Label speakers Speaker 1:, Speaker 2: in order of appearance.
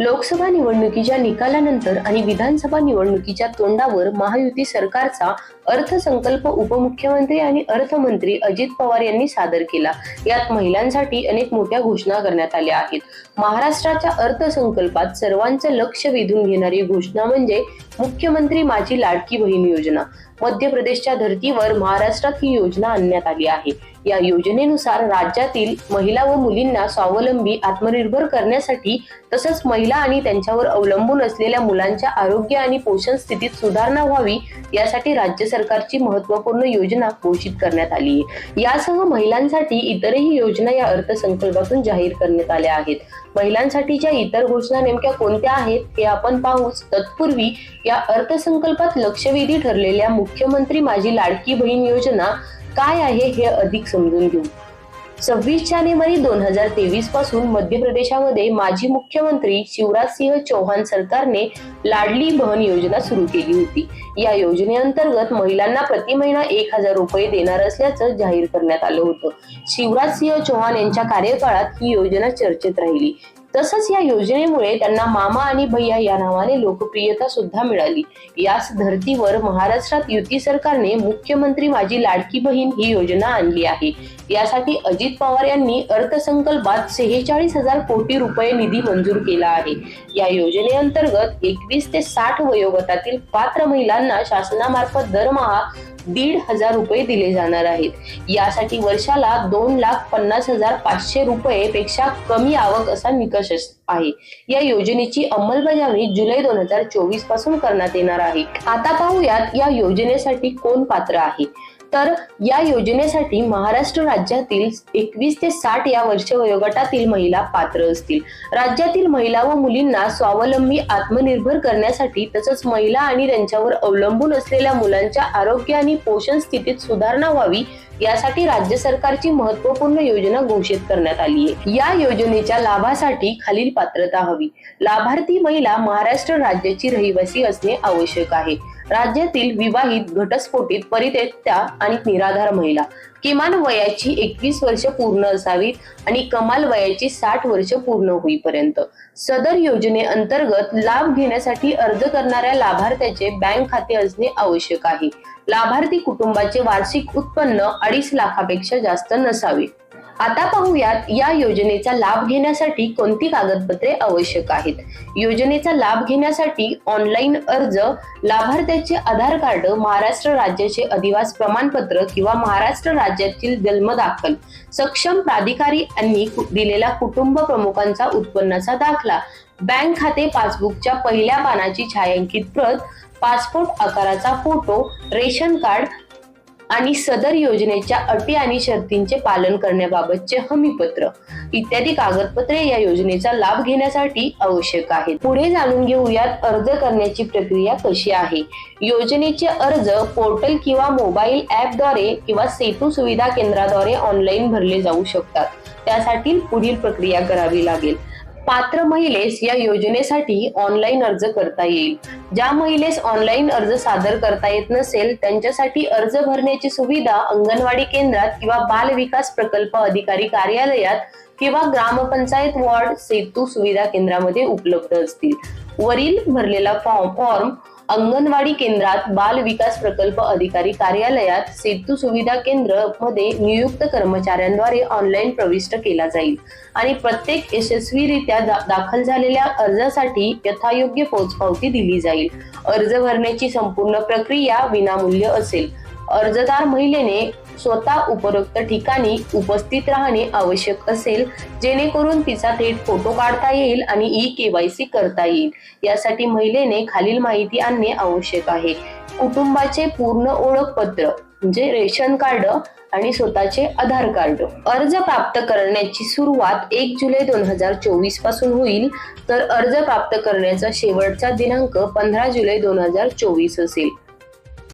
Speaker 1: लोकसभा निवडणुकीच्या निकालानंतर आणि विधानसभा निवडणुकीच्या तोंडावर महायुती सरकारचा अर्थसंकल्प उपमुख्यमंत्री आणि अर्थमंत्री अजित पवार यांनी सादर केला. यात महिलांसाठी अनेक मोठ्या घोषणा करण्यात आल्या आहेत. महाराष्ट्राच्या अर्थसंकल्पात सर्वांचं लक्ष वेधून घेणारी घोषणा म्हणजे मुख्यमंत्री माझी लाडकी बहीण योजना. मध्य प्रदेशच्या धर्तीवर महाराष्ट्रात ही योजना आणण्यात आली आहे. या योजनेनुसार राज्यातील महिला व मुलींना स्वावलंबी आत्मनिर्भर करण्यासाठी तसंच महिला आणि त्यांच्यावर अवलंबून असलेल्या मुलांच्या आरोग्य आणि पोषण स्थितीत सुधारणा व्हावी यासाठी राज्य सरकारची महत्त्वपूर्ण योजना घोषित करण्यात आली आहे. यासह महिलांसाठी इतरही योजना या अर्थसंकल्पातून जाहीर करण्यात आल्या आहेत. महिलांसाठीच्या इतर घोषणा नेमक्या कोणत्या आहेत हे आपण पाहूच. तत्पूर्वी या अर्थसंकल्पात लक्षवेधी ठरलेल्या मुख्यमंत्री माझी लाडकी बहीण योजना काय आहे हे अधिक समजून घेऊ. सव्वीस जानेवारी दोन हजार तेवीसपासून मध्य प्रदेशामध्ये माजी मुख्यमंत्री शिवराज सिंह चौहान सरकारने लाडली बहन योजना सुरू केली होती. या योजनेअंतर्गत महिलांना प्रति महिना एक हजार रुपये देणार असल्याचं जाहीर करण्यात आलं होतं. शिवराज सिंह चौहान यांच्या कार्यकाळात ही योजना चर्चेत राहिली. तसंच या योजनेमुळे त्यांना मामा आणि भैया या नावाने लोकप्रियता सुद्धा मिळाली. याच धर्तीवर महाराष्ट्रात युती सरकारने मुख्यमंत्री माझी लाडकी बहीण ही योजना आणली आहे. यासाठी अजित पवार यांनी अर्थसंकल्पात सेहेचाळीस हजार कोटी रुपये निधी मंजूर केला आहे. या योजनेअंतर्गत एकवीस ते साठ वयोगटातील पात्र महिलांना शासनामार्फत दरमहा दीड हजार रुपये दिले जाणार आहेत. यासाठी वर्षाला दोन लाख पन्नास हजार पाचशे रुपये पेक्षा कमी आवक असा निकष आहे. या योजनेची अंमलबजावणी जुलै दोन हजार चोवीसपासून करण्यात येणार आहे. आता पाहूयात या योजनेसाठी कोण पात्र आहे? तर या योजनेसाठी महाराष्ट्र राज्यातील एकवीस ते साठ या वर्ष वयोगटातील महिला पात्र असतील. राज्यातील महिला व मुलींना स्वावलंबी आत्मनिर्भर करण्यासाठी तसंच महिला आणि त्यांच्यावर अवलंबून असलेल्या मुलांच्या आरोग्य आणि पोषण स्थितीत सुधारणा व्हावी यासाठी राज्य सरकारची महत्त्वपूर्ण योजना घोषित करण्यात आली आहे. या योजनेच्या लाभासाठी खालील पात्रता हवी. लाभार्थी महिला महाराष्ट्र राज्याची रहिवासी असणे आवश्यक आहे. राज्यातील विवाहित घटस्फोटीत परित्यक्त्या आणि निराधार महिला. किमान वयाची एकवीस वर्ष पूर्ण असावीत आणि कमाल वयाची साठ वर्ष पूर्ण होईपर्यंत. सदर योजनेअंतर्गत लाभ घेण्यासाठी अर्ज करणाऱ्या लाभार्थ्याचे बँक खाते असणे आवश्यक आहे. लाभार्थी कुटुंबाचे वार्षिक उत्पन्न अडीच लाखापेक्षा जास्त नसावे. आता पाहूयात या योजनेचा लाभ घेण्यासाठी कोणती कागदपत्रे आवश्यक आहेत? योजनेचा लाभ घेण्यासाठी ऑनलाईन अर्ज लाभार्थ्याचे आधार कार्ड महाराष्ट्र राज्याचे अधिवास प्रमाणपत्र किंवा महाराष्ट्र राज्यातील जन्म दाखल सक्षम प्राधिकारी यांनी दिलेला कुटुंब प्रमुखांचा उत्पन्नाचा दाखला बँक खाते पासबुकच्या पहिल्या पानाची छायांकित प्रत पासपोर्ट आकाराचा फोटो रेशन कार्ड आणि सदर योजनेच्या अटी आणि शर्तींचे पालन करण्याबाबतचे हमीपत्र. इत्यादी कागदपत्रे या योजनेचा लाभ घेण्यासाठी आवश्यक आहेत. पुढे जाणून घेऊयात अर्ज करण्याची प्रक्रिया कशी आहे. योजनेचे अर्ज पोर्टल किंवा मोबाईल ऍपद्वारे किंवा सेतू सुविधा केंद्राद्वारे ऑनलाईन भरले जाऊ शकतात. त्यासाठी पुढील प्रक्रिया करावी लागेल. पात्र महिलेस या योजनेसाठी ऑनलाईन अर्ज करता येईल. ज्या महिलेस ऑनलाईन अर्ज सादर करता येत नसेल त्यांच्यासाठी अर्ज भरण्याची सुविधा अंगणवाडी केंद्रात किंवा बाल विकास प्रकल्प अधिकारी कार्यालयात किंवा ग्रामपंचायत वॉर्ड सेतू सुविधा केंद्रामध्ये उपलब्ध असतील. वरील भरलेला फॉर्म फॉर्म अंगणवाडी केंद्रात बाल विकास प्रकल्प अधिकारी कार्यालयात सेतू सुविधा केंद्रमध्ये नियुक्त कर्मचाऱ्यांद्वारे ऑनलाईन प्रविष्ट केला जाईल. आणि प्रत्येक यशस्वीरित्या दा- दाखल झालेल्या अर्जासाठी यथायोग्य पोचपावती दिली जाईल. अर्ज भरण्याची संपूर्ण प्रक्रिया विनामूल्य असेल. अर्जदार महिलेने स्वतः उपरोक्त ठिकाणी उपस्थित राहणे आवश्यक असेल जेणेकरून तिचा थेट फोटो काढता येईल आणि ई केवायसी करता येईल. यासाठी महिलेने खालील माहिती आणणे आवश्यक आहे. कुटुंबाचे पूर्ण ओळखपत्र म्हणजे रेशन कार्ड आणि स्वतःचे आधार कार्ड. अर्ज प्राप्त करण्याची सुरुवात एक जुलै दोन हजार चोवीसपासून होईल. तर अर्ज प्राप्त करण्याचा शेवटचा दिनांक पंधरा जुलै दोन हजार चोवीस असेल.